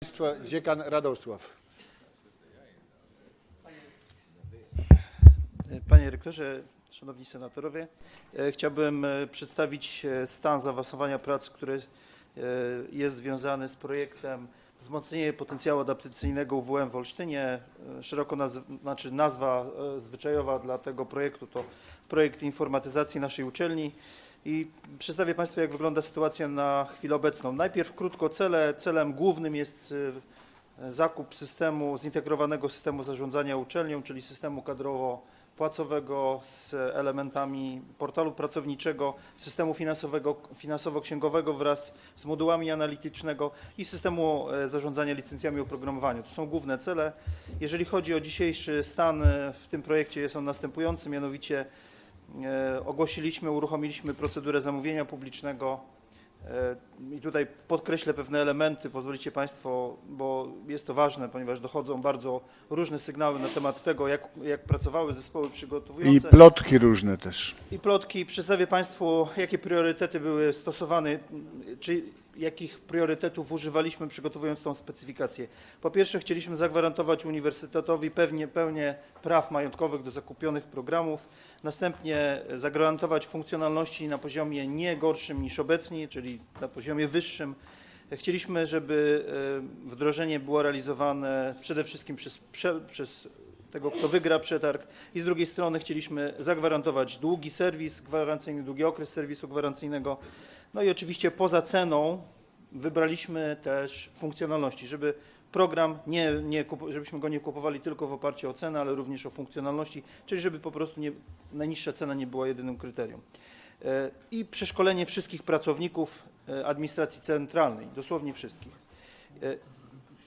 Państwa dziekan Radosław. Panie rektorze, szanowni senatorowie, e, chciałbym e, przedstawić e, stan zaawansowania prac, który jest związany z projektem wzmocnienie potencjału adaptacyjnego UWM w Olsztynie. Szeroko naz znaczy nazwa zwyczajowa dla tego projektu to projekt informatyzacji naszej uczelni. I przedstawię Państwu, jak wygląda sytuacja na chwilę obecną. Najpierw krótko cele. Celem głównym jest e, zakup systemu, zintegrowanego systemu zarządzania uczelnią, czyli systemu kadrowo-płacowego z elementami portalu pracowniczego, systemu finansowego, finansowo-księgowego wraz z modułami analitycznego i systemu e, zarządzania licencjami oprogramowania. To są główne cele. Jeżeli chodzi o dzisiejszy stan e, w tym projekcie jest on następujący, mianowicie ogłosiliśmy, uruchomiliśmy procedurę zamówienia publicznego. E, I tutaj podkreślę pewne elementy, pozwolicie Państwo, bo jest to ważne, ponieważ dochodzą bardzo różne sygnały na temat tego, jak, jak pracowały zespoły I przygotowujące. plotki różne też. I plotki. Przedstawię Państwu, jakie priorytety były stosowane, czy jakich priorytetów używaliśmy przygotowując tą specyfikację. Po pierwsze chcieliśmy zagwarantować uniwersytetowi pewnie, pełnię praw majątkowych do zakupionych programów, następnie zagwarantować funkcjonalności na poziomie nie gorszym niż obecnie, czyli na poziomie wyższym. Chcieliśmy, żeby e, wdrożenie było realizowane przede wszystkim przez, prze, przez tego, kto wygra przetarg i z drugiej strony chcieliśmy zagwarantować długi serwis gwarancyjny, długi okres serwisu gwarancyjnego. No i oczywiście poza ceną wybraliśmy też funkcjonalności, żeby program nie, nie żebyśmy go nie kupowali tylko w oparciu o cenę, ale również o funkcjonalności, czyli żeby po prostu nie, najniższa cena nie była jedynym kryterium. E, I przeszkolenie wszystkich pracowników e, administracji centralnej, dosłownie wszystkich. E,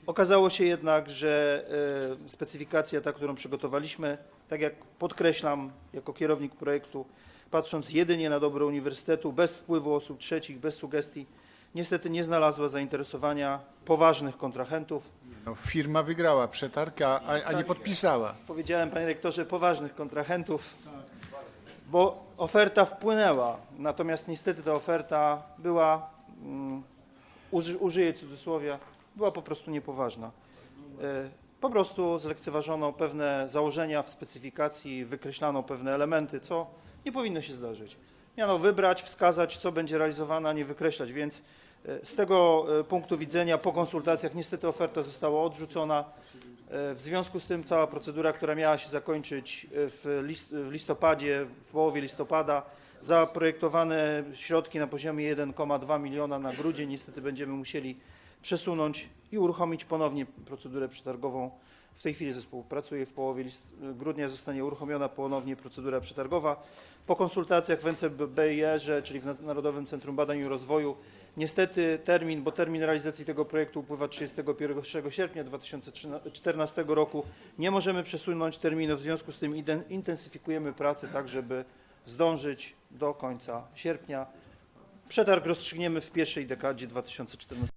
Okazało się jednak, że specyfikacja ta, którą przygotowaliśmy, tak jak podkreślam jako kierownik projektu, patrząc jedynie na dobro uniwersytetu, bez wpływu osób trzecich, bez sugestii, niestety nie znalazła zainteresowania poważnych kontrahentów. No, firma wygrała przetarg, a, a, nie podpisała. Powiedziałem, panie rektorze, poważnych kontrahentów, bo oferta wpłynęła, natomiast niestety ta oferta była, mm, uży, użyję cudzysłowia, była po prostu niepoważna. E, Po prostu zlekceważono pewne założenia w specyfikacji, wykreślano pewne elementy, co nie powinno się zdarzyć. Miano wybrać, wskazać, co będzie realizowane, a nie wykreślać, więc e, z tego e, punktu widzenia po konsultacjach niestety oferta została odrzucona. E, W związku z tym cała procedura, która miała się zakończyć w, list, w listopadzie, w połowie listopada, zaprojektowane środki na poziomie 1,2 miliona na grudzień niestety będziemy musieli przesunąć i uruchomić ponownie procedurę przetargową. W tej chwili zespół pracuje, w połowie grudnia zostanie uruchomiona ponownie procedura przetargowa. Po konsultacjach w NCBIR, czyli w Narodowym Centrum Badań i Rozwoju, niestety termin, bo termin realizacji tego projektu upływa 31 sierpnia 2014 roku, nie możemy przesunąć terminu, w związku z tym intensyfikujemy pracę tak, żeby zdążyć do końca sierpnia. Przetarg rozstrzygniemy w pierwszej dekadzie 2014